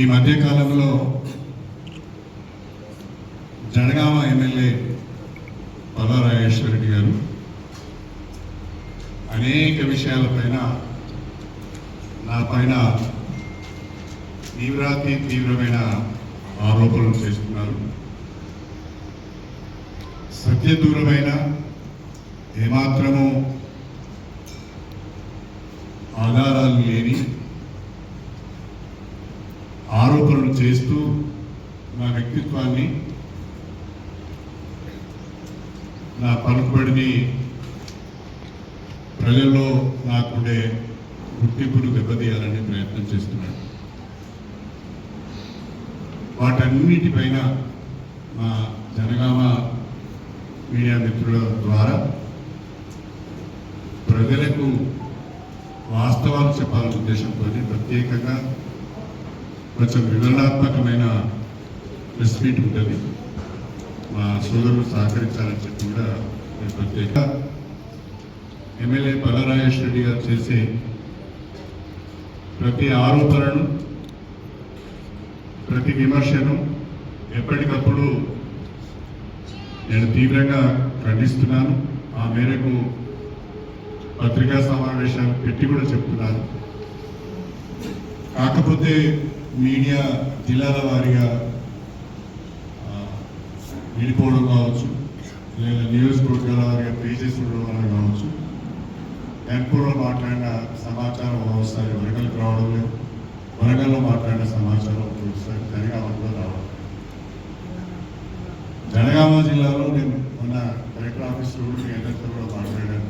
ఈ మధ్య కాలంలో జనగామ ఎమ్మెల్యే పల్లా రెడ్డి గారు అనేక విషయాలపైన నా పైన తీవ్రాతి తీవ్రమైన ఆరోపణలు చేస్తున్నారు. సత్య దూరమైన ఏమాత్రము ఆధారాలు లేని ఆరోపణలు చేస్తూ నా వ్యక్తిత్వాన్ని నా పలుకుబడిని ప్రజల్లో నాకుండే గుర్తింపును దెబ్బతీయాలని ప్రయత్నం చేస్తున్నాడు వాటన్నిటిపైన మా జనగామ మీడియా మిత్రుల ద్వారా ప్రజలకు వాస్తవాలు చెప్పాలనే ఉద్దేశంతో ప్రత్యేకంగా కొంచెం వివరణాత్మకమైన ప్రెస్ మీట్ ఉంటుంది. మా సోదరులు సహకరించాలని చెప్పి కూడా నేను ప్రత్యేక ఎమ్మెల్యే పల్లరాజేష్ రెడ్డి గారు చేసే ప్రతి ఆరోపణను ప్రతి విమర్శను ఎప్పటికప్పుడు నేను తీవ్రంగా ఖండిస్తున్నాను. ఆ మేరకు పత్రికా సమావేశాలు పెట్టి కూడా చెప్తున్నాను. కాకపోతే మీడియా జిల్లాల వారీగా వెళ్ళిపోవడం కావచ్చు లేదా నియోజకవర్గాల వారిగా పేజెస్ ఉండడం కావచ్చు. ఎన్పూర్లో మాట్లాడిన సమాచారం ఒకసారి వరంగల్కి రావడం లేదు. వరంగల్లో మాట్లాడిన సమాచారం ఒకసారి జనగామలో రావడం జనగామ జిల్లాలో నేను మొన్న కలెక్టర్ ఆఫీస్లో కూడా మీ అందరితో కూడా మాట్లాడాను.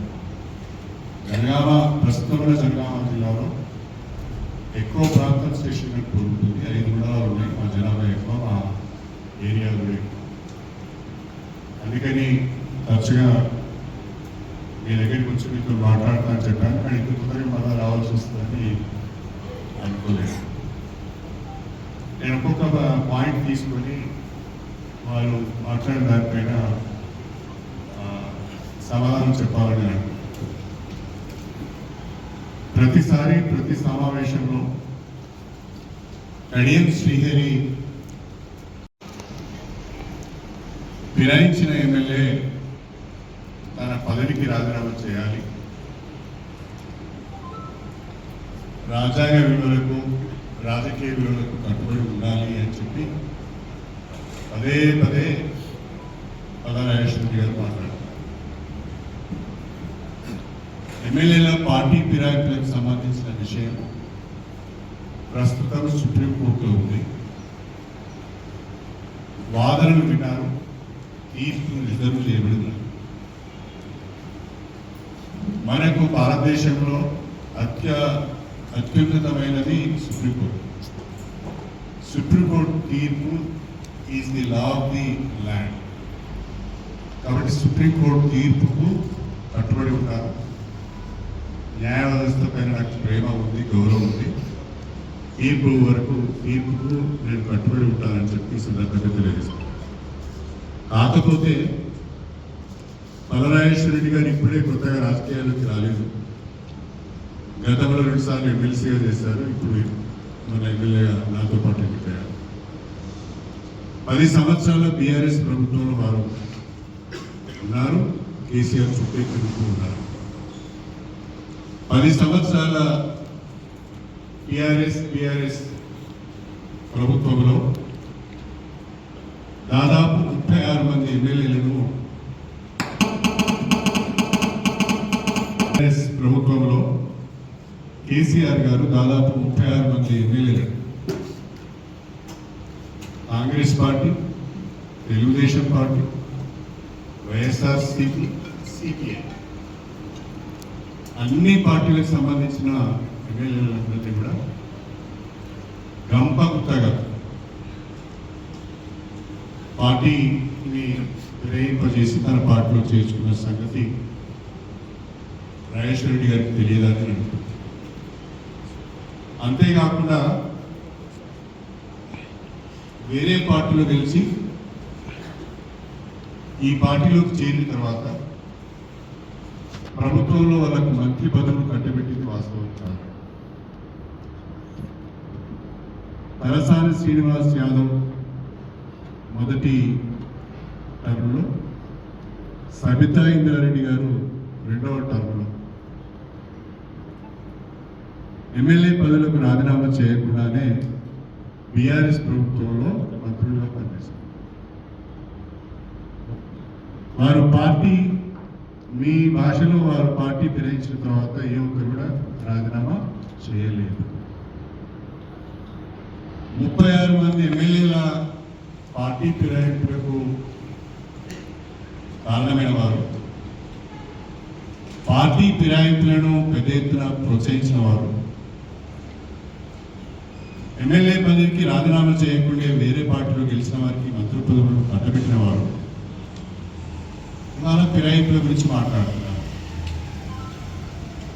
జనగామ ప్రస్తుతం కూడా జనగామ జిల్లాలో ఎక్కువ ప్రాంతం స్టేషన్ కోరుకుంటుంది ఐదు మండలాలు ఉన్నాయి. మా జనాభా ఎక్కువ మా ఏరియా కూడా ఎక్కువ. అందుకని తరచుగా మీ దగ్గరికి వచ్చి మీతో మాట్లాడతాను చెప్పాను. కానీ ఇంత తొందరగా మళ్ళీ రావాల్సి వస్తుందని అనుకోలేదు. నేను ఒక్కొక్క పాయింట్ తీసుకొని వాళ్ళు మాట్లాడిన దానిపైన సమాధానం చెప్పాలని అనుకుంటున్నాను ప్రతిసారి ప్రతి సమావేశంలో కడియం శ్రీహరి ఫిరాయించిన ఎమ్మెల్యే తన పదవికి రాజీనామా చేయాలి. రాజ్యాంగ విలువలకు రాజకీయ విలువలకు కట్టుబడి ఉండాలి అని చెప్పి పదే పదే పదరాజేశ్వరి గారు మాట్లాడారు. ఎమ్మెల్యేల పార్టీ ఫిరాయింపులకు సంబంధించిన విషయం ప్రస్తుతం సుప్రీంకోర్టులో ఉంది. వాదనలు విన్నారు. తీర్పు రిజర్వ్ చేయబడింది. మనకు భారతదేశంలో అత్య అత్యున్నతమైనది సుప్రీంకోర్టు. సుప్రీంకోర్టు తీర్పు is the law of the land కాబట్టి సుప్రీంకోర్టు తీర్పుకు కట్టుబడి ఉంటారు న్యాయ వ్యవస్థ పైన నాకు ప్రేమ ఉంది గౌరవం ఉంది. తీర్పు వరకు తీర్పుకు నేను కట్టుబడి ఉంటానని చెప్పి సందర్భంగా తెలియజేస్తాను కాకపోతే బలరాజేశ్వరరెడ్డి గారు ఇప్పుడే కొత్తగా రాజకీయాల్లోకి రాలేదు. గతంలో రెండుసార్లు ఎమ్మెల్సీగా చేశారు ఇప్పుడు మన ఎమ్మెల్యేగా నాతో పాటు ఎన్నికయ్యారు. పది సంవత్సరాల బీఆర్ఎస్ ప్రభుత్వంలో వారు ఉన్నారు కేసీఆర్ చుట్టూ తిరుగుతూ ఉన్నారు. పది సంవత్సరాల టిఆర్ఎస్ బిఆర్ఎస్ ప్రభుత్వంలో దాదాపు ముప్పై ఆరు మంది ఎమ్మెల్యేలను టిఆర్ఎస్ ప్రభుత్వంలో కేసీఆర్ గారు దాదాపు ముప్పై ఆరు మంది ఎమ్మెల్యేలు. Congress party Telugu Desam party YSR CP CPI. అన్ని పార్టీలకు సంబంధించిన ఎమ్మెల్యేలందరినీ కూడా గంపగుత్తగా పార్టీని ప్రేరింపజేసి తన పార్టీలో చేర్చుకున్న సంగతి రాజేశ్వర రెడ్డి గారికి తెలియదని అనుకుంటున్నాను అంతేకాకుండా వేరే పార్టీలో గెలిచి ఈ పార్టీలోకి చేరిన తర్వాత ప్రభుత్వంలో వాళ్ళకు మంత్రి పదవులు కట్టబెట్టింది వాస్తవం కాదు. తలసాని శ్రీనివాస్ యాదవ్ మొదటి టర్మ్లో సబితా ఇంద్రారెడ్డి గారు రెండవ టర్మ్లో. ఎమ్మెల్యే పదవులకు రాజీనామా చేయకుండానే బీఆర్ఎస్ ప్రభుత్వంలో మంత్రులుగా పనిచేశారు. వారు పార్టీ మీ భాషలో వారు పార్టీ ఫిరాయించిన తర్వాత ఏ ఒక్కరు కూడా రాజీనామా చేయలేదు. ముప్పై ఆరు మంది ఎమ్మెల్యేల పార్టీ ఫిరాయింపులకు కారణమైన వారు. పార్టీ ఫిరాయింపులను పెద్ద ఎత్తున ప్రోత్సహించిన వారు. ఎమ్మెల్యే పదవికి రాజీనామా చేయకుండా వేరే పార్టీలో గెలిచిన వారికి మంత్రి పదవులను కట్టబెట్టిన వారు. ఇవాళ ఫిరాయింపుల గురించి మాట్లాడుతున్నాను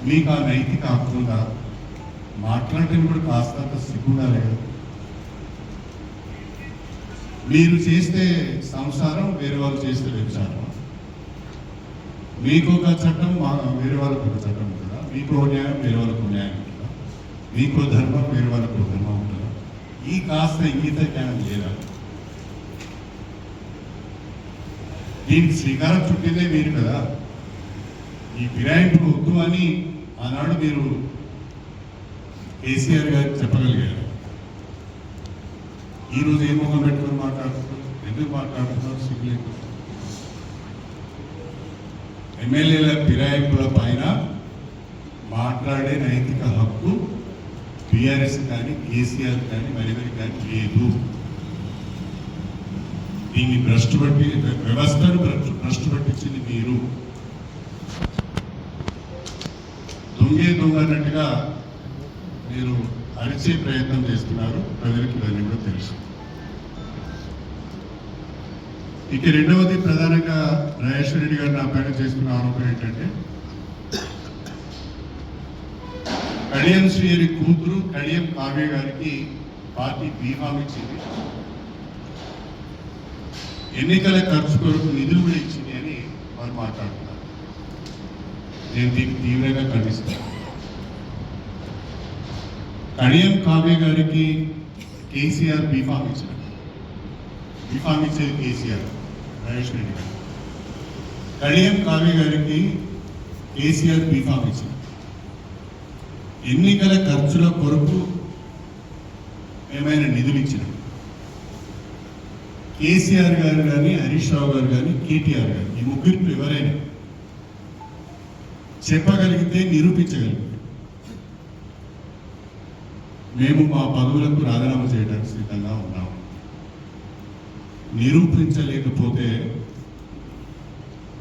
మీకు ఆ నైతిక హక్కు మాట్లాడటం కూడా కాస్తంత సిగ్గుండా లేదు? మీరు చేస్తే సంసారం వేరే వాళ్ళు చేస్తే వ్యభిచారం. మీకు ఒక చట్టం మా- వేరే వాళ్ళకు ఒక చట్టం ఉంటుందా? మీకు న్యాయం వేరే వాళ్ళకు న్యాయం ఉంటుందా? మీకు ధర్మం వేరే వాళ్ళకు ధర్మం ఉంటుందా? ఈ కాస్త ఇంగిత జ్ఞానం చేయాలి దీని శ్రీకారం చుట్టిందే మీరు కదా. ఈ ఫిరాయింపులు వద్దు అని ఆనాడు మీరు కేసీఆర్ గారు చెప్పగలిగారు. ఈరోజు ఏ ముఖం పెట్టుకొని మాట్లాడుతున్నారు? ఎందుకు మాట్లాడుతున్నారు? సిగ్గులేదు ఎమ్మెల్యేల ఫిరాయింపుల పైన మాట్లాడే నైతిక హక్కు టిఆర్ఎస్ కానీ కేసీఆర్ కానీ మరెవరి కానీ లేదు. దీన్ని భ్రష్టు పట్టి వ్యవస్థను భ్రష్టు పట్టించింది మీరు. దొంగే దొంగ అన్నట్టుగా మీరు అరిచే ప్రయత్నం చేస్తున్నారు. ప్రజలకు ఇవన్నీ కూడా తెలుసు. ఇక రెండవది ప్రధానంగా రాజేశ్వర రెడ్డి గారు నా పైన చేస్తున్న ఆరోపణ ఏంటంటే కడియం శ్రీహరి కూతురు కడియం కావ్య గారికి పార్టీ బీఫామ్ ఇచ్చింది. ఎన్నికల ఖర్చు కొరకు నిధులు కూడా ఇచ్చింది అని వారు మాట్లాడుతున్నారు. నేను దీన్ని తీవ్రంగా ఖండిస్తాను. కడియం కావ్య గారికి కేసీఆర్ బీఫామ్ ఇచ్చిన బీఫామ్ ఇచ్చేది కేసీఆర్ రమేష్ రెడ్డి గారు. కడియం కావ్య గారికి కేసీఆర్ బీఫామ్ ఇచ్చిన ఎన్నికల ఖర్చుల కొరకు ఏమైనా నిధులు ఇచ్చిన. కేసీఆర్ గారు కానీ హరీష్ రావు గారు కానీ కేటీఆర్ గారు ఈ ముగ్గురు ఎవరైనా చెప్పగలిగితే నిరూపించగలిగితే మేము మా పదవులకు రాజీనామా చేయడానికి సిద్ధంగా ఉన్నాము నిరూపించలేకపోతే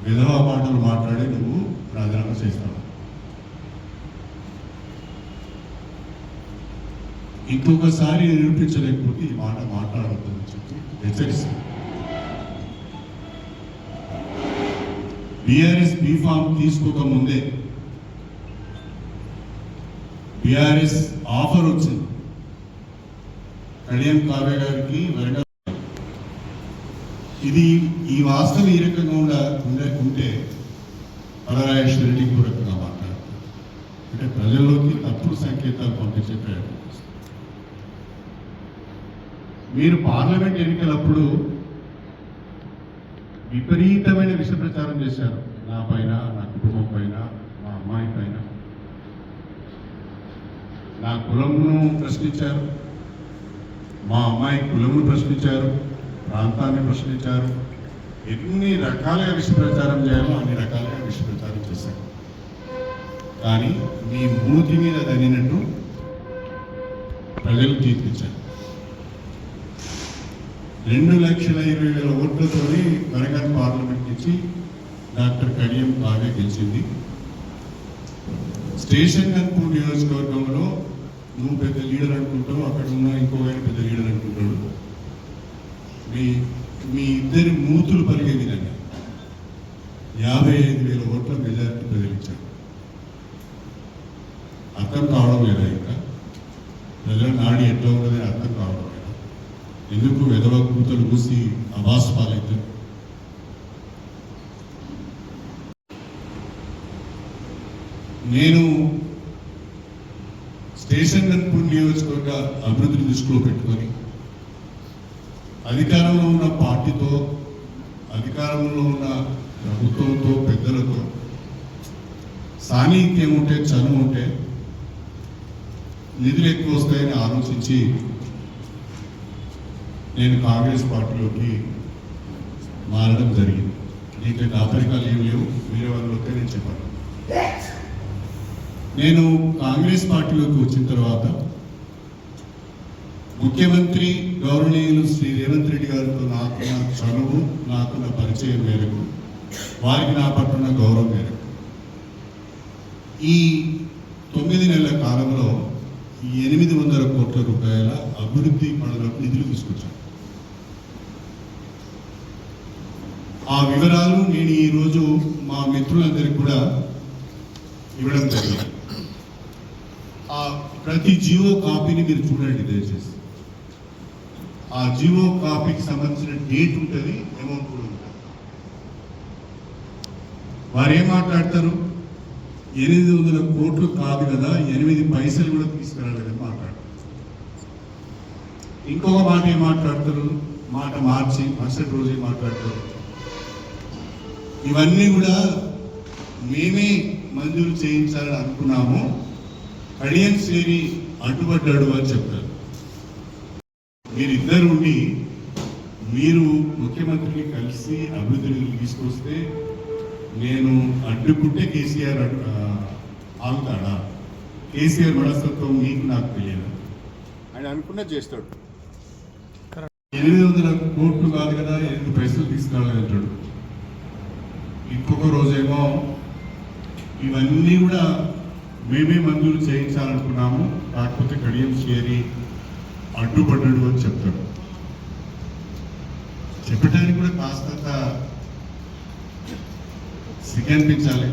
విధవా మాటలు మాట్లాడి నువ్వు రాజీనామా చేస్తావు. ఇంకొకసారి నిరూపించలేకపోతే ఈ మాట మాట్లాడవద్దని చెప్పి హెచ్చరిస్తాను బీఆర్ఎస్ బీఫామ్ తీసుకోక ముందే బీఆర్ఎస్ ఆఫర్ వచ్చింది. కళ్యాణ్ కావ్య గారికి ఇది ఈ వాస్తవం ఈ రకంగా ఉండ ఉండే ఉంటే పరరాజేశ్వర మాట్లాడతారు అంటే ప్రజల్లోకి తప్పుడు సంకేతాలు పంపించే ప్రయత్నం చేస్తారు. మీరు పార్లమెంట్ ఎన్నికలప్పుడు విపరీతమైన విష ప్రచారం చేశారు. నా పైన నా కుటుంబం పైన మా అమ్మాయి పైన. నా కులంను ప్రశ్నించారు. మా అమ్మాయి కులమును ప్రశ్నించారు. ప్రాంతాన్ని ప్రశ్నించారు. ఎన్ని రకాలుగా విష ప్రచారం చేయాలో అన్ని రకాలుగా విష ప్రచారం చేశారు. కానీ మీ మూతి మీద తగినట్టు ప్రజలు తీర్పించారు రెండు లక్షల ఇరవై వేల ఓట్లతోని వరంగల్ పార్లమెంట్ నుంచి డాక్టర్ కడియం బాగా గెలిచింది. స్టేషన్ గన్పూర్ నియోజకవర్గంలో నువ్వు పెద్ద లీడర్ అనుకుంటావు అక్కడ ఉన్న ఇంకో ఆయన పెద్ద లీడర్ అనుకుంటాడు. మీ మీ ఇద్దరి మూతులు పలిగే విధంగా యాభై ఐదు వేల ఓట్ల మెజారిటీ ప్రజలిచ్చాడు అర్థం కావడం లేదా ఇంకా? ప్రజల నాడి ఎట్లా ఉన్నది అర్థం కావడం? ఎందుకు వెధవ కూతలు మూసి అవాస్ పాలైతే నేను స్టేషన్ గన్పూర్ నియోజకవర్గ అభివృద్ధిని దృష్టిలో పెట్టుకొని అధికారంలో ఉన్న పార్టీతో అధికారంలో ఉన్న ప్రభుత్వంతో పెద్దలతో సాన్నిహిత్యం ఉంటే చనువు ఉంటే నిధులు ఎక్కువ వస్తాయని ఆలోచించి నేను కాంగ్రెస్ పార్టీలోకి మారడం జరిగింది. దీంట్లో దాపరికాలు ఏం లేవు. వేరే వాళ్ళు వస్తే నేను చెప్పాను నేను కాంగ్రెస్ పార్టీలోకి వచ్చిన తర్వాత ముఖ్యమంత్రి గౌరవనీయులు శ్రీ రేవంత్ రెడ్డి గారితో నాకున్న చనువు నాకున్న పరిచయం మేరకు వారికి నా పట్ల గౌరవం మేరకు. ఈ తొమ్మిది నెలల కాలంలో ఎనిమిది వందల కోట్ల రూపాయల అభివృద్ధి పనులకు నిధులు తీసుకొచ్చాను ఆ వివరాలు నేను ఈరోజు మా మిత్రులందరికీ కూడా ఇవ్వడం జరిగింది. ఆ ప్రతి జియో కాపీని మీరు చూడండి దయచేసి. ఆ జియో కాపీకి సంబంధించిన డేట్ ఉంటుంది అమౌంట్ కూడా ఉంటుంది. వారు ఏం మాట్లాడతారు? ఎనిమిది వందల కోట్లు కాదు కదా ఎనిమిది పైసలు కూడా తీసుకురాలేదని మాట్లాడతారు. ఇంకొక మాట ఏం మాట్లాడతారు? మాట మార్చి మరుసటి రోజు మాట్లాడతారు. ఇవన్నీ కూడా మేమే మంజూరు చేయించాలని అనుకున్నాము. కడియం శ్రేణి అడ్డుపడ్డాడు అని చెప్తారు మీరిద్దరు ఉండి మీరు ముఖ్యమంత్రిని కలిసి అభివృద్ధిని తీసుకొస్తే నేను అడ్డుకుంటే కేసీఆర్ ఆగుతాడా? కేసీఆర్ మనస్తత్వం మీకు నాకు తెలియదు. ఆయన అనుకున్నా చేస్తాడు. ఎనిమిది వందల కోట్లు కాదు కదా ఎనిమిది పైసలు తీసుకురావాలి అంటాడు ఇంకొక రోజేమో ఇవన్నీ కూడా మేమే మంజూరు చేయించాలనుకున్నాము. కాకపోతే కడియం చేరి అడ్డుపడ్డాడు అని చెప్తాడు. చెప్పడానికి కూడా కాస్తంత సిగ్గు అనిపించాలి.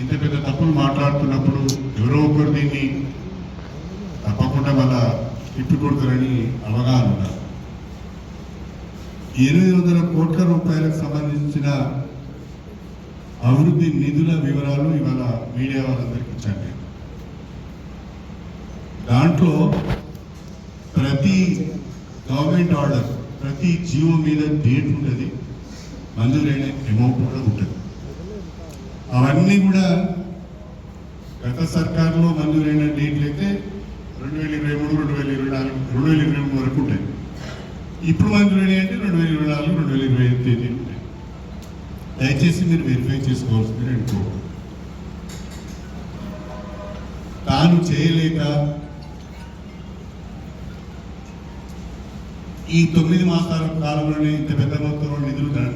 ఇంత పెద్ద తప్పులు మాట్లాడుతున్నప్పుడు ఎవరో ఒకరు దీన్ని తప్పకుండా మళ్ళా తిప్పికొడతారని అవగాహన ఉండాలి. ఎనిమిది వందల కోట్ల రూపాయలకు సంబంధించిన అభివృద్ధి నిధుల వివరాలు ఇవాళ మీడియా వాళ్ళందరికీ ఇచ్చాను. దాంట్లో ప్రతి గవర్నమెంట్ ఆర్డర్ ప్రతి జీవో మీద డేట్ ఉంటుంది మంజూరైన అమౌంట్ కూడా ఉంటుంది అవన్నీ కూడా గత సర్కార్లో మంజూరైన డేట్లు అయితే రెండు వేల ఇరవై మూడు రెండు వేల ఇరవై నాలుగు రెండు వేల ఇరవై మూడు వరకు ఉంటాయి. ఇప్పుడు మంజూరైన అంటే రెండు వేల ఇరవై నాలుగు రెండు వేల ఇరవై ఐదు తేదీ. దయచేసి మీరు వెరిఫై చేసుకోవాల్సింది నేను తాను చేయలేక ఈ తొమ్మిది మాసాల కాలంలోనే ఇంత పెద్ద మొత్తంలో నిధులు ద-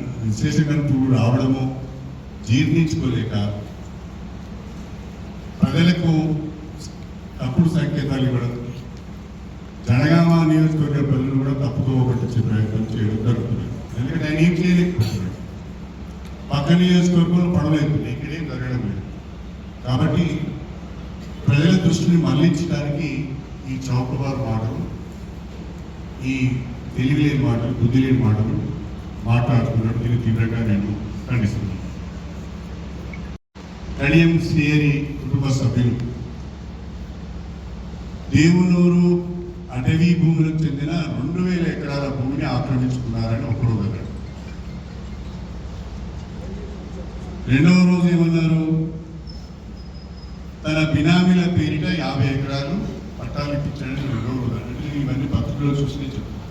రావడము జీర్ణించుకోలేక ప్రజలకు తప్పుడు సంకేతాలు ఇవ్వడం జనగామ నియోజకవర్గ ప్రజలు కూడా తప్పుతో పట్టించే ప్రయత్నం చేయడం జరుగుతుంది ఎందుకంటే ఆయన ఏం చేయలేకపోతున్నాడు పక్క నియోజకవర్గంలో పడలేదు. అవుతుంది ఇక్కడేం జరగడం లేదు. కాబట్టి ప్రజల దృష్టిని మళ్ళించడానికి ఈ చౌకబారు మాటలు ఈ తెలివిలేని మాటలు బుద్ధి లేని మాటలు మాట్లాడుతున్నట్టు దీన్ని తీవ్రంగా నేను ఖండిస్తున్నాను. కడియం శ్రీహరి కుటుంబ సభ్యులు దేవునూరు అటవీ భూములకు చెందిన రెండు వేల ఎకరాల భూమిని ఆక్రమించుకున్నారని ఒకరోజు అన్నాడు రెండవ రోజు ఏమన్నారు తన బినామీల పేరిట యాభై ఎకరాలు పట్టాలు ఇప్పించాడని రెండవ రోజు అన్నాడు అంటే ఇవన్నీ పత్రికలో చూసి నేను చెప్తాను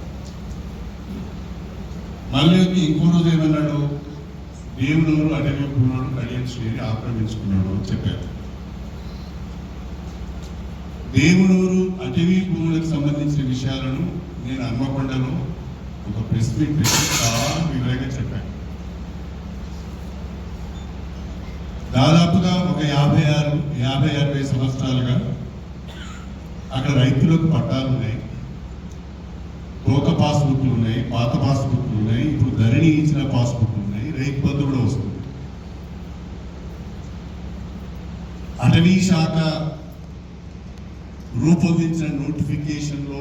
మళ్ళీ ఇంకో రోజు ఏమన్నాడు దేవునూరు అటవీ భూములను కడియం శ్రేణి ఆక్రమించుకున్నాడు అని చెప్పారు. దేవునూరు అటవీ భూములకు సంబంధించిన విషయాలను నేను హన్మకొండలో ఒక ప్రెస్ మీట్ పెట్టి చాలా వివరంగా చెప్పాను. దాదాపుగా ఒక యాభై ఆరు యాభై అరవై సంవత్సరాలుగా అక్కడ రైతులకు పట్టాలు ఉన్నాయి. తోక పాస్బుక్లు ఉన్నాయి పాత పాస్బుక్లు ఉన్నాయి ఇప్పుడు ధరణి ఇచ్చిన పాస్బుక్లు ఉన్నాయి రైతు బంధు కూడా వస్తుంది అటవీ శాఖ రూపొందించిన నోటిఫికేషన్లో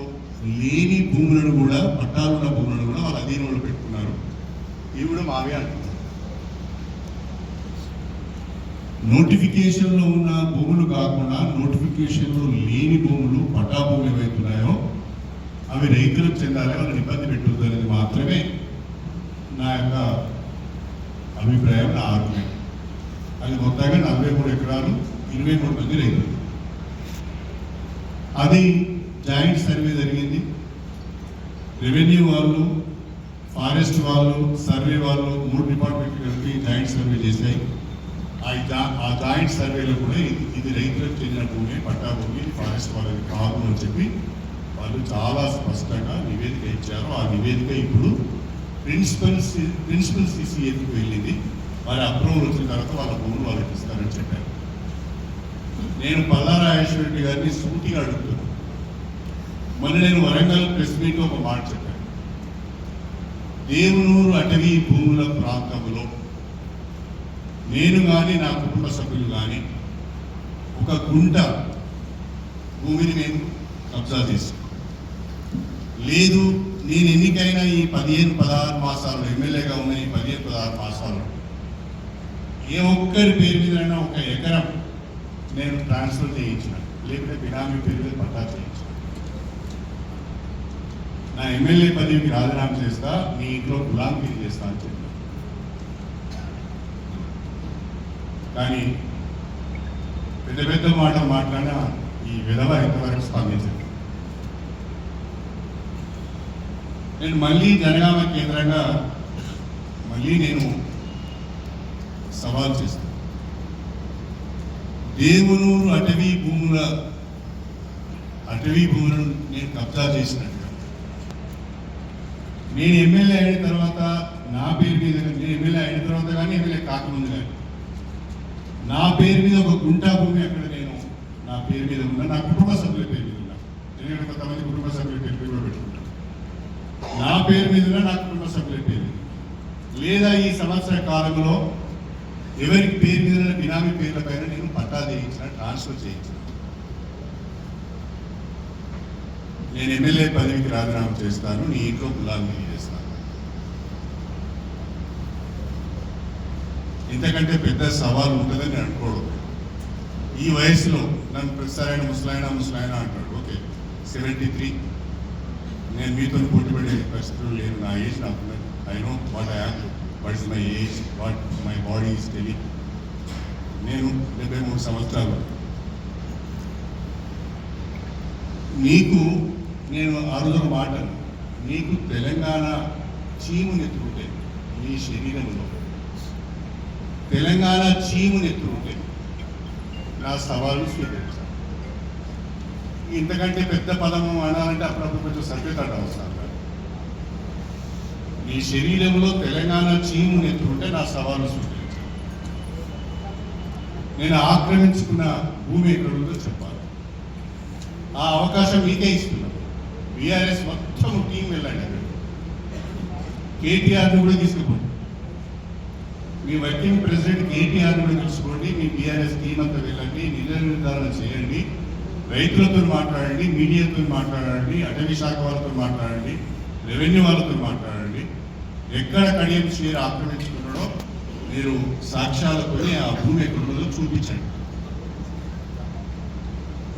లేని భూములను కూడా పట్టాలున్న భూములను కూడా వాళ్ళ అధీనంలో పెట్టుకున్నారు. ఇవి కూడా మావే అంటున్నారు. నోటిఫికేషన్లో ఉన్న భూములు కాకుండా నోటిఫికేషన్లో లేని భూములు పట్టా భూములు ఏవైతున్నాయో అవి రైతులకు చెందాలి వాళ్ళని ఇబ్బంది పెట్టొద్దు అనేది మాత్రమే నా యొక్క అభిప్రాయం నా ఆర్గ్యుమెంట్. అది మొత్తంగా నలభై మూడు ఎకరాలు. ఇరవై మూడు మంది రైతులు అది జాయింట్ సర్వే జరిగింది. రెవెన్యూ వాళ్ళు ఫారెస్ట్ వాళ్ళు సర్వే వాళ్ళు మూడు డిపార్ట్మెంట్లు కలిపి జాయింట్ సర్వే చేశాయి. ఆ జాయింట్ సర్వేలో కూడా ఇది ఇది రైతులకు చెందిన భూమి పట్టా భూమి ఫారెస్ట్ వాళ్ళకి కాదు అని చెప్పి వాళ్ళు చాలా స్పష్టంగా నివేదిక ఇచ్చారు. ఆ నివేదిక ఇప్పుడు ప్రిన్సిపల్ ప్రిన్సిపల్ సిసిఏకి వెళ్ళింది. వారి అప్రూవల్ వచ్చిన తర్వాత వాళ్ళ భూములు వాళ్ళకి ఇస్తారని చెప్పారు. నేను పల్లారాయేశ్వరరెడ్డి గారిని సూటిగా అడుగుతున్నాను మొన్న నేను వరంగల్ ప్రెస్ మీట్ ఒక మాట చెప్పాను. దేవునూరు అటవీ భూముల ప్రాంతంలో నేను కానీ నా కుటుంబ సభ్యులు కానీ ఒక గుంట భూమిని మేము కబ్జా చేసాం లేదు నేను ఎన్నికైనా ఈ పదిహేను పదహారు మాసాలు ఎమ్మెల్యేగా ఉన్న ఈ పదిహేను పదహారు మాసాలు ఏ ఒక్కరి పేరు మీదైనా ఒక ఎకరం నేను ట్రాన్స్ఫర్ చేయించిన లేకపోతే బినామీ పేరు మీద పట్టా చేయించిన. నా ఎమ్మెల్యే పదవికి రాజీనామా చేస్తా మీ ఇంట్లో గులాంగిరి చేస్తా అని చెప్పాను. కానీ పెద్ద పెద్ద మాట మాట్లాడిన ఈ విధవ ఎంతవరకు స్పందించింది నేను మళ్ళీ జనగామ కేంద్రంగా మళ్ళీ నేను సవాల్ చేస్తాను దేవునూరు అటవీ భూముల అటవీ భూములను నేను కబ్జా చేసినట్టుగా నేను ఎమ్మెల్యే అయిన తర్వాత నా పేరు మీద నేను ఎమ్మెల్యే అయిన తర్వాత కానీ ఎమ్మెల్యే కాకముందు కానీ నా పేరు మీద ఒక గుంటా భూమి అక్కడ నేను నా పేరు మీద ఉన్నా నా కుటుంబ సభ్యుల పేరు మీద ఉన్నా. నేను కొంతమంది కుటుంబ సభ్యుల పేరు మీద పెట్టుకుంటాను నా పేరు మీద నా కుటుంబ సభ్యుల పేరు లేదా ఈ సంవత్సర కాలంలో ఎవరికి పేరు మీద బినామీ పేర్ల పైన నేను పట్టా చేయించిన ట్రాన్స్ఫర్ చేయించిన. నేను ఎమ్మెల్యే పదవికి రాజీనామా చేస్తాను నీ ఇంట్లో గులాబీ చేస్తాను ఇంతకంటే పెద్ద సవాల్ ఉంటుందని నేను ఈ వయసులో నన్ను ప్రతిసారైన ముసలాయన ముసలాయన అంటాడు. Okay seventy three. నేను మీతో పోటీపడే పరిస్థితులు లేను. నా ఏజ్ నాకు I know what I am what is my age what my body is telling నేను డెబ్బై మూడు సంవత్సరాలు. నీకు నేను ఆ రోజు మాట నీకు తెలంగాణ చీము నెత్తుకుంటే నీ శరీరంలో. తెలంగాణ చీము నెత్తుకుంటే నా సవాలు స్వీకరించాను ఇంతకంటే పెద్ద పదము అనాలంటే అప్పుడప్పుడు కొంచెం సభ్యత అవసరం. ఈ శరీరంలో తెలంగాణ చీము నెత్తుకుంటే నా సవాలు స్వీకరించాను నేను ఆక్రమించుకున్న భూమి ఎక్కడుందో చెప్పాలి. ఆ అవకాశం మీకే ఇస్తున్నాను బీఆర్ఎస్ మొత్తం టీం వెళ్ళండి. అక్కడ కేటీఆర్ని కూడా తీసుకుపోండి. మీ వర్కింగ్ ప్రెసిడెంట్ కేటీఆర్ కూడా తీసుకోండి మీ బీఆర్ఎస్ టీం అంతా వెళ్ళండి. నిజ నిర్ధారణ చేయండి. రైతులతో మాట్లాడండి మీడియాతో మాట్లాడండి అటవీ శాఖ వాళ్ళతో మాట్లాడండి రెవెన్యూ వాళ్ళతో మాట్లాడండి. ఎక్కడ కడియం షేర్ ఆక్రమించుకున్నాడో మీరు సాక్ష్యాలతో ఆ భూమి ఎక్కడుందో చూపించండి.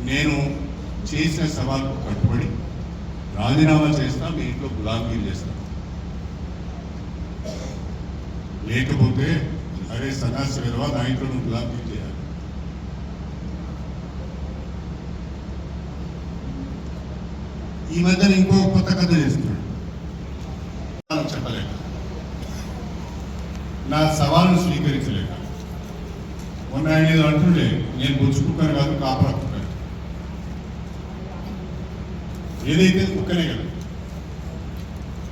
నేను చేసిన సవాల్కు కట్టుబడి రాజీనామా చేస్తా మీ ఇంట్లో గులాంగీరు చేస్తా. లేకపోతే అరే సన్నాసి విధవా నా ఇంట్లో నువ్వు గులాంగీరు చేయాలి. ఈ మధ్యన ఇంకో కొత్త కథ చేస్తున్నాడు నాకు చెప్పలేక నా సవాలును స్వీకరించలేక మొన్న ఆయన ఏదో అంటుండే కుక్కని కాదు కాపరా కుక్క ఏదైతే కుక్కనే కదా.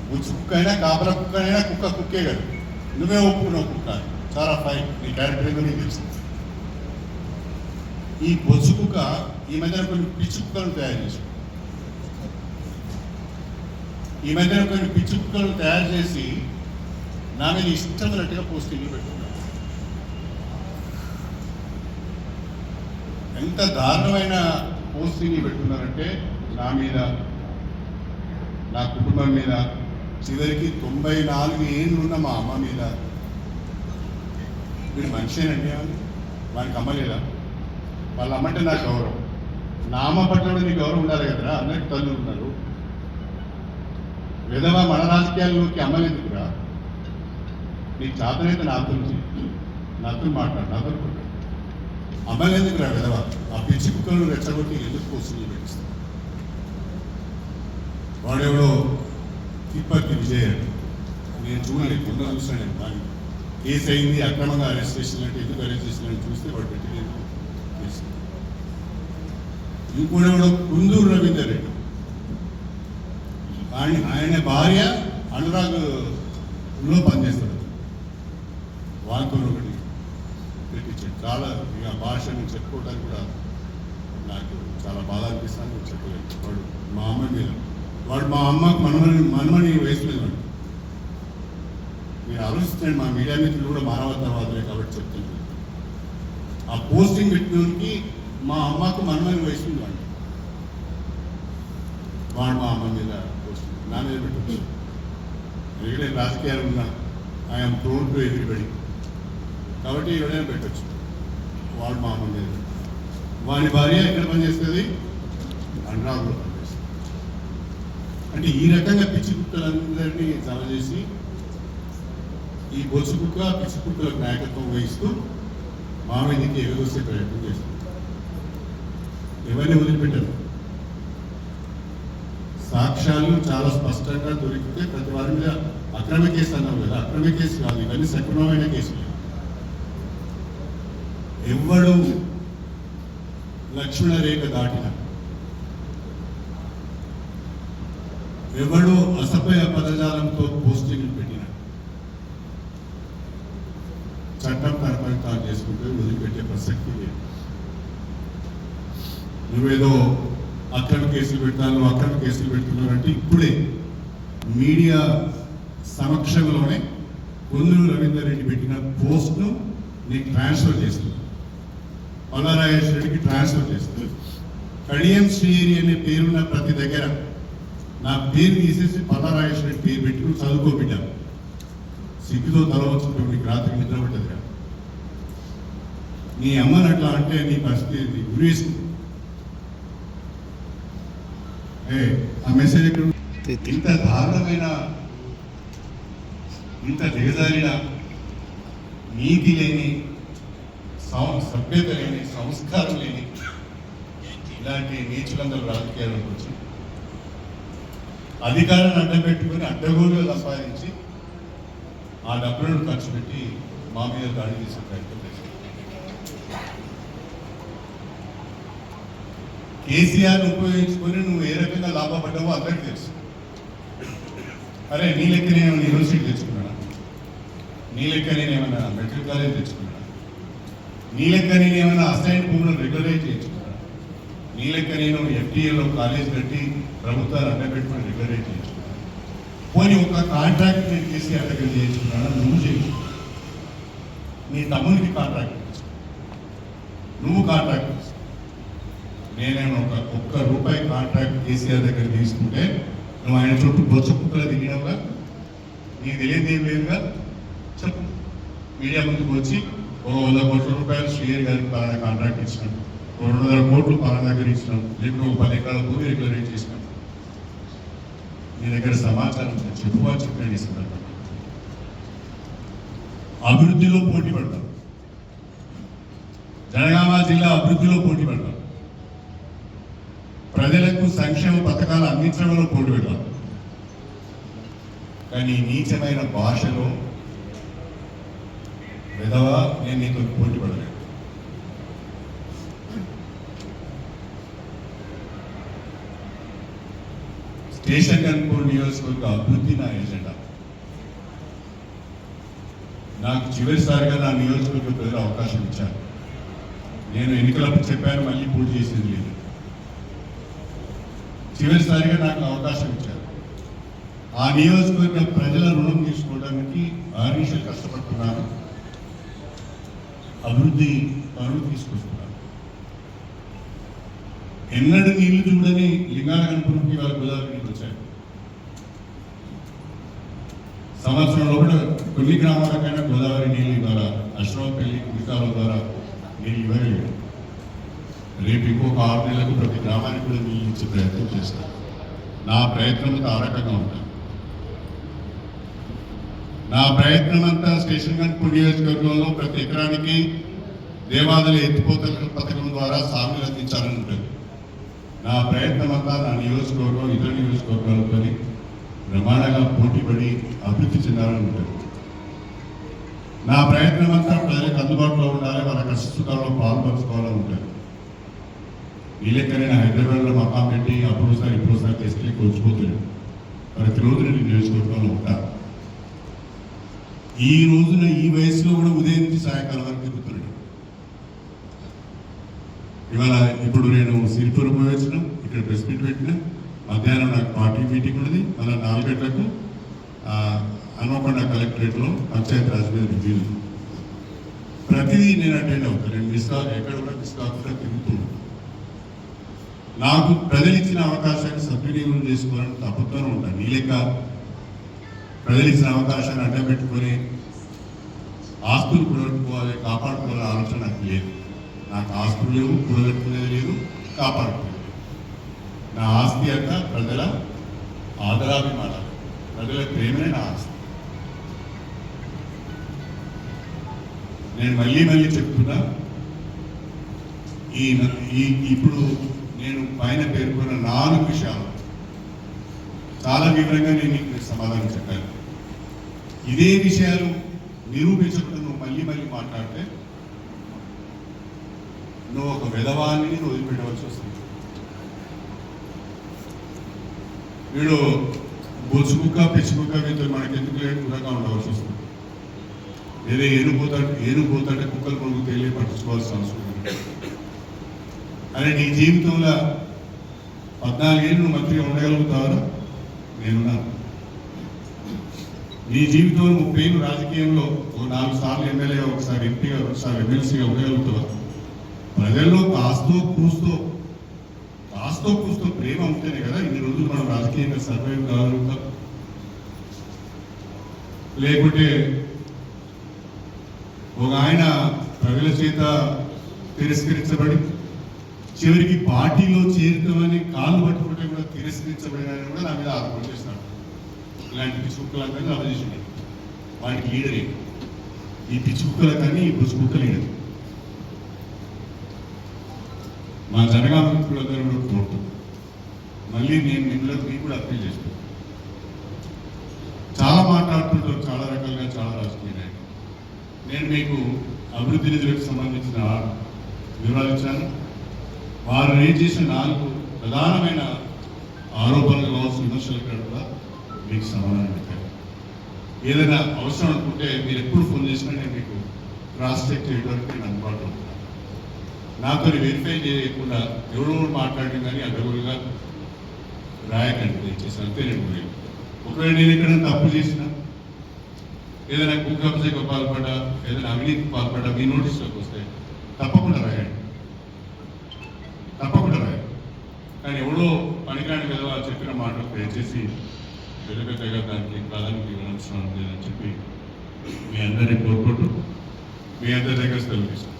బుచ్చు కుక్క అయినా కాపరా కుక్క అయినా కుక్క కుక్కే కదా. నువ్వే ఒప్పుకున్నావు కుక్క. చాలా ఫైన్. నీ క్యారెక్టర్ ఏదో నీకు తెలుసు. ఈ బొచ్చు కుక్క ఈ మధ్యన కొన్ని పిచ్చి కుక్కలను తయారు చేసి ఈ మధ్యన కొన్ని పిచ్చి కుక్కలను తయారు చేసి నా మీద పోస్ట్ పోస్టింగ్లు పెట్టుకున్నాను. ఎంత దారుణమైన పోస్టింగ్లు పెట్టుకున్నారంటే నా మీద నా కుటుంబం మీద చివరికి తొంభై నాలుగు ఏళ్ళు ఉన్న మా అమ్మ మీద. వీడు మనిషేనండి వానికి అమ్మలేదా వాళ్ళ అమ్మంటే నాకు గౌరవం. నా అమ్మ పట్ల నీ గౌరవం ఉండాలి కదరా? అందరికి తల్లి ఉన్నారు విధవ మన రాజకీయాల్లోకి అమ్మలేదుకురా నీకు చేతనైతే నాతో నాతో మాట్లాడు నాతో అమ్మాయిలు ఎందుకు రా కదా ఆ పిచ్చి కుక్కలను రెచ్చగొట్టి ఎందుకు పోస్టులు పెట్టిస్తాను వాడెవడో తిప్పతి విజయ్. నేను చూడండి కొండ చూసాను నేను దాన్ని. కేసు అయింది అక్రమంగా అరెస్ట్ చేసినట్టు ఎందుకు అరెస్ట్ చేసినట్టు చూస్తే వాడు పెట్టలేదు కేసు. ఇంకోడెవడో కుందూరు రవీందర్ రెడ్డి. ఆయన ఆయన భార్య అనురాగ్లో పనిచేస్తాడు. వాళ్ళతో ఒకటి. చాలా ఇక భాష నేను చెప్పుకోవడానికి కూడా నాకు చాలా బాధ అనిపిస్తాను నేను చెప్పలేదు వాడు మా అమ్మ మీద వాడు మా అమ్మకు మనమని మనమని వయసు వాడు. మీరు ఆలోచిస్తున్నాడు మా మీడియా మిత్రులు కూడా మానవతావాదులే కాబట్టి చెప్తున్నాను. ఆ పోస్టింగ్ పెట్టినోనికి మా అమ్మకు మనమని వయసు వాడు. వాడు మా అమ్మ మీద పోస్టింగ్ నా మీద పెట్టచ్చు. ఎందుకంటే రాజకీయాలు ఉన్నా ఐఎమ్ ప్రోన్ టు ఎవ్రీబడి కాబట్టి ఎవడైనా పెట్టచ్చు. వాడు మా అమ్మ వాడి భార్య ఎక్కడ పనిచేస్తుంది? అనురాగులో పనిచేస్తుంది. అంటే ఈ రకంగా పిచ్చి కుక్కలందరినీ జమ చేసి ఈ బొచ్చు కుక్క పిచ్చి కుక్కలకు నాయకత్వం వహిస్తూ మా మీదకి ఎగదోసే ప్రయత్నం చేస్తుంది. ఎవరిని వదిలిపెట్టారు. సాక్ష్యాలు చాలా స్పష్టంగా దొరికితే ప్రతి వారి మీద అక్రమ కేసు అన్నాం కదా అక్రమ కేసు కాదు ఇవన్నీ సక్రమమైన కేసులు. ఎవ్వడు లక్ష్మణ రేఖ దాటిన. ఎవడు అసభ్య పదజాలంతో పోస్టింగ్లు పెట్టిన. చట్టం తన తాను చేసుకుంటే వదిలిపెట్టే ప్రసక్తి లేదు. నువ్వేదో అక్కడ కేసులు పెడతాను అక్కడ కేసులు పెడుతున్నావు అంటే ఇప్పుడే మీడియా సమక్షంలోనే కొందరు రవీందర్ రెడ్డి పెట్టిన పోస్ట్ను నీకు ట్రాన్స్ఫర్ చేస్తుంది పల్లారాజేశ్వర రెడ్డికి ట్రాన్స్ఫర్ చేస్తుంది కడియం శ్రీహరి అనే పేరున్న ప్రతి దగ్గర నా పేరు తీసేసి పల్లారాజేశ్వర రెడ్డి పేరు పెట్టుకుని చదువుకోబిడ్డా సిగ్గుతో తల వచ్చుకుంటే నీకు రాత్రి నిద్ర పట్టదురా. నీ అమ్మని అట్లా అంటే నీ పరిస్థితి ఏంటి? గురి వేసుకుంది ఏ ఆ మెసేజ్ ఎక్కడ? ఇంత దారుణమైన ఇంత దిగజారిన నీతి లేని సభ్యత లేని సంస్కారం లేని ఇలాంటి నీచులందరూ రాజకీయాలకు వచ్చి అధికారాన్ని అడ్డబెట్టుకుని అడ్డగోలు సంపాదించి ఆ డబ్బులను ఖర్చు పెట్టి మా మీద దాడి చేసే ప్రయత్నం చేశారు. కేసీఆర్ ఉపయోగించుకొని నువ్వు ఏ రకంగా లాభపడ్డావో అందరికీ తెలుసు. అరే నీ లెక్క నేను యూనివర్సిటీ తెచ్చుకున్నాను నీ లెక్క నేను ఏమైనా మెడికల్ కాలేజ్ తెచ్చుకున్నాను నీ లెక్క నేను ఏమైనా అసైన్ భూములను రెగ్యులరైజ్ చేయించుకున్నానా నీ లెక్క నేను ఎఫ్టీఏలో కాలేజ్ కట్టి ప్రభుత్వాలు అడ్డపెట్టుకుని రెగ్యులరైజ్ చేయించుకున్నాను పోనీ ఒక కాంట్రాక్ట్ నేను కేసీఆర్ దగ్గర చేయించుకున్నాను నువ్వు చేయించు నీ తమ్మునికి కాంట్రాక్ట్ నువ్వు కాంట్రాక్ట్ నేనేమో ఒక ఒక్క రూపాయి కాంట్రాక్ట్ కేసీఆర్ దగ్గర తీసుకుంటే నువ్వు ఆయన చుట్టూ బొచ్చు కుక్కలు దిగినవుగా నీకు తెలియదు ఏం లేదుగా? చెప్పు. మీడియా ముందుకు వచ్చి ఓ వంద కోట్ల రూపాయలు శ్రీయర్ గారికి పలానా కాంట్రాక్ట్ ఇచ్చినాం. ఓ రెండు వందల కోట్లు పలానా దగ్గర ఇచ్చినాం. లేకపోతే ఓ పది ఎకరాల భూమి రెగ్యులరేట్ చేసినాం. మీ దగ్గర సమాచారం ఉంది. చెప్పండి సందర్భం అభివృద్ధిలో పోటీ పడతాం. జనగామ జిల్లా అభివృద్ధిలో పోటీ పడతాం. ప్రజలకు సంక్షేమ పథకాలు అందించడంలో పోటీ పెడతాం. కానీ నీచమైన భాషలో విధవా నేను నీతో పోటీ పడలేదు స్టేషన్ కనుకోండి నియోజకవర్గ అభివృద్ధి నా ఎజెండా. నాకు చివరిసారిగా నా నియోజకవర్గ ప్రజలు అవకాశం ఇచ్చారు. నేను ఎన్నికలప్పుడు చెప్పాను మళ్ళీ పూర్తి చేసేది లేదు. చివరిసారిగా నాకు అవకాశం ఇచ్చారు. ఆ నియోజకవర్గ ప్రజల రుణం తీసుకోవడానికి ఆర్నిషలు కష్టపడుతున్నాను అభివృద్ధి పనులు తీసుకొస్తున్నారు. ఎన్నడూ నీళ్ళు చూడని లింగాల కనుపురికి వాళ్ళ గోదావరి నీళ్ళు వచ్చాయి. సంవత్సరంలో కూడా కొన్ని గ్రామాలకైనా గోదావరి నీళ్ళు ద్వారా అశ్వంపల్లి కుడికాల ద్వారా నీళ్ళు ఇవ్వగలిగాను రేపు ఇంకొక ఆరు నెలలకు ప్రతి గ్రామానికి కూడా నీళ్ళు ఇచ్చే ప్రయత్నం చేస్తాను నా ప్రయత్నం తారకంగా ఉంటాను నా ప్రయత్నం అంతా స్టేషన్ గన్పూర్ నియోజకవర్గంలో ప్రతి ఎకరానికి దేవాదుల ఎత్తిపోతల పథకం ద్వారా సాగులు అందించాలని ఉంటుంది. నా ప్రయత్నం అంతా నా నియోజకవర్గం ఇతర నియోజకవర్గాలతో బ్రహ్మాండంగా పోటీపడి అభివృద్ధి చెందాలని ఉంటుంది. నా ప్రయత్నం అంతా ప్రజలకు అందుబాటులో ఉండాలి వాళ్ళ కష్టసుఖాల్లో పాల్పంచుకోవాలని ఉంటుంది. ఈ నేను హైదరాబాద్లో మకాం పెట్టి అప్పుడు సార్ ఇప్పుడు సార్ తీసుకెళ్ళి కొలిచిపోతున్నాను ప్రతిరోజు నేను నియోజకవర్గంలో ఉంటాను. ఈ రోజున ఈ వయసులో కూడా ఉదయం నుంచి సాయంకాలం వరకు తిరుగుతున్నాడు. ఇవాళ ఇప్పుడు నేను సిరిపురం పోయి వచ్చిన ఇక్కడ ప్రెస్ మీట్ పెట్టిన మధ్యాహ్నం నాకు పార్టీ మీటింగ్ ఉన్నది. అలా నాలుగు గంటలకు ఆ, కలెక్టరేట్లో పంచాయత్ రాజ్ మీద రివ్యూ ప్రతిదీ నేను అటెండ్ అవుతాను నేను మిస్ కాదు ఎక్కడ కూడా మిస్ కాకుండా తిరుగుతూ నాకు ప్రజలు ఇచ్చిన అవకాశాన్ని సద్వినియోగం చేసుకోవాలని తప్పుతూనే ఉంటాను నీ లెక్క ప్రజలిచ్చిన అవకాశాన్ని అడ్డబెట్టుకొని ఆస్తులు కూడబెట్టుకోవాలి కాపాడుకోవాలనే ఆలోచన నాకు లేదు. నాకు ఆస్తులు లేవు కూడబెట్టుకునేది లేదు కాపాడుకునేది నా ఆస్తి అంతా ప్రజల ఆదరాభిమానాలు ప్రజల ప్రేమనే నా ఆస్తి. నేను మళ్ళీ మళ్ళీ చెప్తున్నా ఈ ఈ ఇప్పుడు నేను పైన పేర్కొన్న నాలుగు విషయాలు చాలా వివరంగా నేను మీకు సమాధానం చెప్పాను. ఇదే విషయాలు నిరూపించకుండా నువ్వు మళ్ళీ మళ్ళీ మాట్లాడితే నువ్వు ఒక విధవాన్ని నువ్వు వదిలిపెట్టవలసి వస్తుంది. వీడు బొచ్చుకుక్క పిచ్చుకుక్క వీళ్ళు మనకి ఎందుకు లేని దూరంగా ఉండవలసి వస్తుంది. ఏదో ఏనుపోతాడు ఏనుపోతాడే కుక్కలు కొడుకు తెలియ పట్టించుకోవాల్సిన అవసరం అరే నీ జీవితంలో పద్నాలుగేళ్ళు నువ్వు మంత్రిగా ఉండగలుగుతావా? నేనున్నాను. నీ జీవితంలో ముప్పై ఏళ్ళు రాజకీయంలో ఒక నాలుగు సార్లు ఎమ్మెల్యే ఒకసారి ఎంపీగా ఒకసారి ఎమ్మెల్సీగా ఉండగలుగుతావా ప్రజల్లో కాస్తో కూస్తూ కాస్తో కూస్తూ ప్రేమ ఉంటేనే కదా ఇన్ని రోజులు మనం రాజకీయంగా సర్వైవ్ కాగలుగుతాం. లేకుంటే ఒక ఆయన ప్రజల చేత తిరస్కరించబడి చివరికి పార్టీలో చేరుతామని కాళ్ళు పట్టుకుంటే కూడా తిరస్కరించబడిన కూడా నా మీద ఆరోపణ చేస్తున్నాడు ఇలాంటి పిచ్చి కుక్కలందరినీ వారికి వాడికి లీడరే ఈ పిచ్చి కుక్కల కానీ ఈ బుచ్చు కుక్క లీడర్ మా జనగామ కూడా కోరుతుంది మళ్ళీ నేను నిన్నలో మీకు కూడా అప్పీల్ చేస్తాను చాలా మాట్లాడుతుంటారు చాలా రకాలుగా చాలా రాజకీయ నాయకులు. నేను మీకు అభివృద్ధి నిధులకు సంబంధించిన వివరాలు ఇచ్చాను. వారు రేజ్ చేసిన నాలుగు ప్రధానమైన ఆరోపణలు కావచ్చు విమర్శలు ఇక్కడ కూడా మీకు సమాధానం పెట్టాను ఏదైనా అవసరం అనుకుంటే మీరు ఎప్పుడు ఫోన్ చేసినా నేను మీకు క్రాస్ చెక్ చేయడానికి నేను అందుబాటులో ఉంటాను. నాతో వెరిఫై చేయకుండా ఎవరో మాట్లాడడం కానీ అడ్డగోలుగా రాయకండి దయచేసి అంతే నేను ఒకవేళ నేను ఎక్కడైనా తప్పు చేసినా ఏదైనా కుక్కబ్జకు పాల్పడ్డా ఏదైనా అవినీతికి పాల్పడ్డా మీ నోటీసులోకి వస్తే తప్పకుండా రాయండి. తప్పకుండా రాయండి. కానీ ఎవడో పనికిరాని కదా చెప్పిన మాటలు దయచేసి పెద్ద దానికి ప్రాధాన్యత ఇవ్వాల్సిన అని చెప్పి మీ అందరినీ కోరుకుంటూ మీ అందరి దగ్గర సెలవు తీసుకుంటాను